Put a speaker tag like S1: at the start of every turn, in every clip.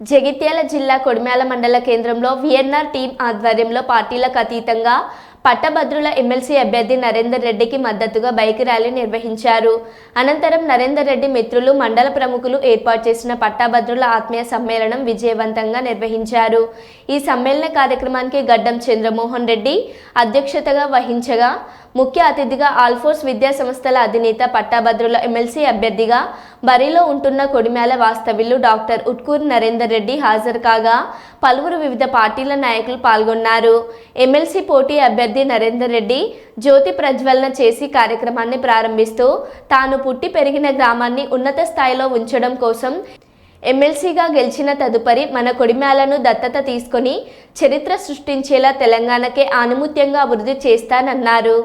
S1: జగిత్యాల జిల్లా కొడిమ్యాల మండల కేంద్రంలో విఎన్ఆర్ టీం ఆధ్వర్యంలో పార్టీలకు అతీతంగా పట్టభద్రుల ఎమ్మెల్సీ అభ్యర్థి నరేందర్ రెడ్డికి మద్దతుగా బైక్ ర్యాలీ నిర్వహించారు. అనంతరం నరేందర్ రెడ్డి మిత్రులు మండల ప్రముఖులు ఏర్పాటు చేసిన పట్టభద్రుల ఆత్మీయ సమ్మేళనం విజయవంతంగా నిర్వహించారు. ఈ సమ్మేళన కార్యక్రమానికి గడ్డం చంద్రమోహన్ రెడ్డి అధ్యక్షతగా వహించగా ముఖ్య అతిథిగా ఆల్ఫోర్స్ విద్యా సంస్థల అధినేత పట్టాభద్రుల ఎమ్మెల్సీ అభ్యర్థిగా బరిలో ఉంటున్న కొడిమేల వాస్తవ్యులు డాక్టర్ ఉట్కూరు నరేందర్ రెడ్డి హాజరు కాగా పలువురు వివిధ పార్టీల నాయకులు పాల్గొన్నారు. ఎమ్మెల్సీ పోటీ అభ్యర్థి నరేందర్ రెడ్డి జ్యోతి ప్రజ్వలన చేసి కార్యక్రమాన్ని ప్రారంభిస్తూ తాను పుట్టి పెరిగిన గ్రామాన్ని ఉన్నత స్థాయిలో ఉంచడం కోసం ఎమ్మెల్సీగా గెలిచిన తదుపరి మన కొడిమేలను దత్తత తీసుకొని చరిత్ర సృష్టించేలా తెలంగాణకే ఆనుముత్యంగా అభివృద్ధి చేస్తానన్నారు.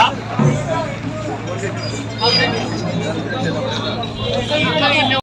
S2: か？完
S3: 全に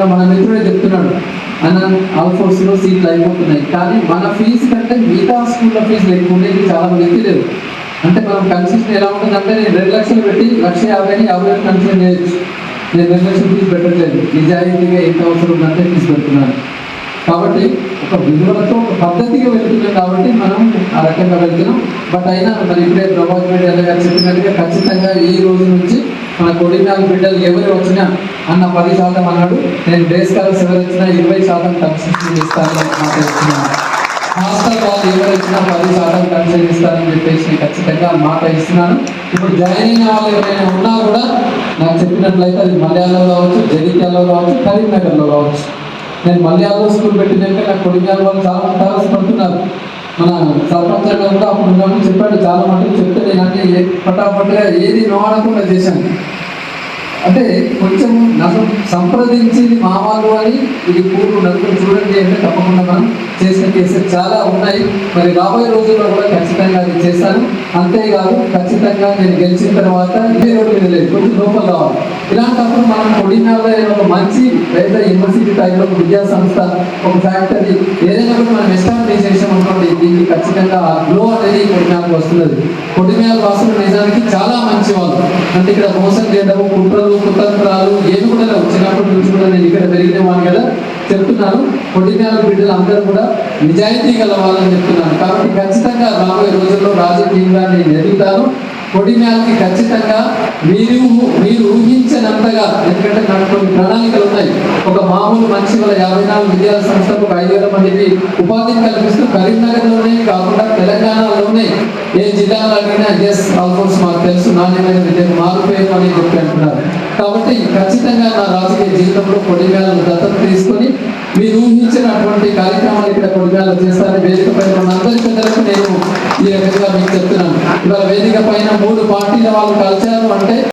S3: నా మన మిత్రుడే చెప్తున్నాడు అన్న ఆల్ఫోర్స్లో సీట్లు అయిపోతున్నాయి. కానీ మన ఫీజు కంటే మిగతా స్కూల్లో ఫీజు ఎక్కువ ఉండేది చాలా మంది లేదు అంటే మనం కన్సిషన్ ఎలా ఉంటుందంటే నేను రెండు లక్షలు పెట్టి లక్ష యాభైని యాభై వేలు కన్సెషన్ చేయొచ్చు. నేను రెండు లక్షలు ఫీజు పెట్టట్లేదు. నిజాయితీగా ఎంత అవసరం ఉందంటే ఫీజు పెడుతున్నాను. కాబట్టి ఒక విలువలతో ఒక పద్ధతిగా వెళ్తున్నాం కాబట్టి మనం ఆ రకంగా వెళ్తున్నాం. బట్ అయినా మరి ఇప్పుడే ప్రభాస్ రెడ్డి అన్న గారు చెప్పినట్టుగా ఖచ్చితంగా ఈ రోజు నుంచి మన కొడినాలు బిడ్డలు ఎవరు వచ్చినా అన్న పది శాతం అన్నాడు. నేను డేస్ కాలర్స్ ఎవరు వచ్చినా ఇరవై శాతం కన్సెషన్ ఇస్తానని మాట్లాడుతున్నాను హాస్టల్ వాళ్ళు ఎవరు వచ్చినా పది శాతం కన్సెషన్ ఇస్తానని చెప్పేసి నేను ఖచ్చితంగా మాట ఇస్తున్నాను. ఇప్పుడు జాయిన్ అయిన వాళ్ళు ఎవరైనా ఉన్నా కూడా నాకు చెప్పినట్లయితే అది మలయాళంలో కావచ్చు జగిత్యాలలో కావచ్చు కరీంనగర్లో కావచ్చు. నేను మలయాళం స్కూల్ పెట్టినాక నాకు కొడిగాల వాళ్ళు చాలా తారసపడుతున్నారు. మన సర్పంచ్ కూడా అప్పుడు ఉన్నప్పుడు చెప్పాడు చాలా మటుకు చెప్తే నేను అన్ని ఏ- పటాపట్గా ఏది నోడకుండా చేశాను. అంటే కొంచెం నాకు సంప్రదించింది మా వాళ్ళు అని ఇది పూర్వ నలుగురు చూడండి అంటే తప్పకుండా మనం చేసిన కేసెస్ చాలా ఉన్నాయి. మరి రాబోయే రోజుల్లో కూడా ఖచ్చితంగా అది చేశాను అంతేకాదు ఖచ్చితంగా నేను గెలిచిన తర్వాత ఇదే రోడ్డు మీద లేదు కొంచెం లోపల రావాలి. ఇలాంటప్పుడు మనం కొడినాల్లో ఒక మంచి పెద్ద యూనివర్సిటీ టైంలో ఒక విద్యా సంస్థ ఒక ఫ్యాక్టరీ ఏదైనా కూడా మనం ఎస్టాబ్లిష్ చేసాం అనుకోండి దీనికి ఖచ్చితంగా గ్లో అనేది కొడినాకు వస్తున్నది. కొడినాల వాసులు నిజానికి చాలా మంచి వాళ్ళు. అంటే ఇక్కడ మోసం చేయడము కుట్రలు కుతంత్రాలు ఏమి కూడా లేవు చిన్నప్పటి నుంచి కూడా నేను ఇక్కడ పెరిగిన వాడిని కదా చెప్తున్నాను. కొడినాల బిడ్డలు అందరూ కూడా నిజాయితీ గల వాళ్ళని చెప్తున్నాను. కాబట్టి ఖచ్చితంగా రాబోయే రోజుల్లో రాజకీయంగా నేను ఎదుగుతాను. కొడినాలకి ఖచ్చితంగా మీరు మీరు ఊహించనంతగా ఎందుకంటే నాకు కొన్ని ప్రణాళికలు ఉన్నాయి. ఒక మామూలు మనిషి వల్ల యాభై నాలుగు విద్యా సంస్థలకు ఒక ఐదు వేల మందికి ఉపాధిని కల్పిస్తూ కరీంనగర్లోనే కాకుండా తెలంగాణ ఏ జిల్లాలో అడిగినా ఎస్ ఆల్ఫోర్స్ మాకు తెలుసు నాణ్యమైన విద్యను మారుపేరు అని చెప్పి అంటున్నారు. కాబట్టి ఖచ్చితంగా నా రాజకీయ జీవితంలో కొడిగాలను దత్తత తీసుకొని మీరు ఊహించినటువంటి కార్యక్రమాలు ఇక్కడ కొడిగాలు చేస్తారని వేదిక పైన అందరి పెద్దలకు నేను ఈ రకంగా మీకు చెప్తున్నాను. ఇవాళ వేదిక పైన మూడు పార్టీల వాళ్ళు కలిశారు అంటే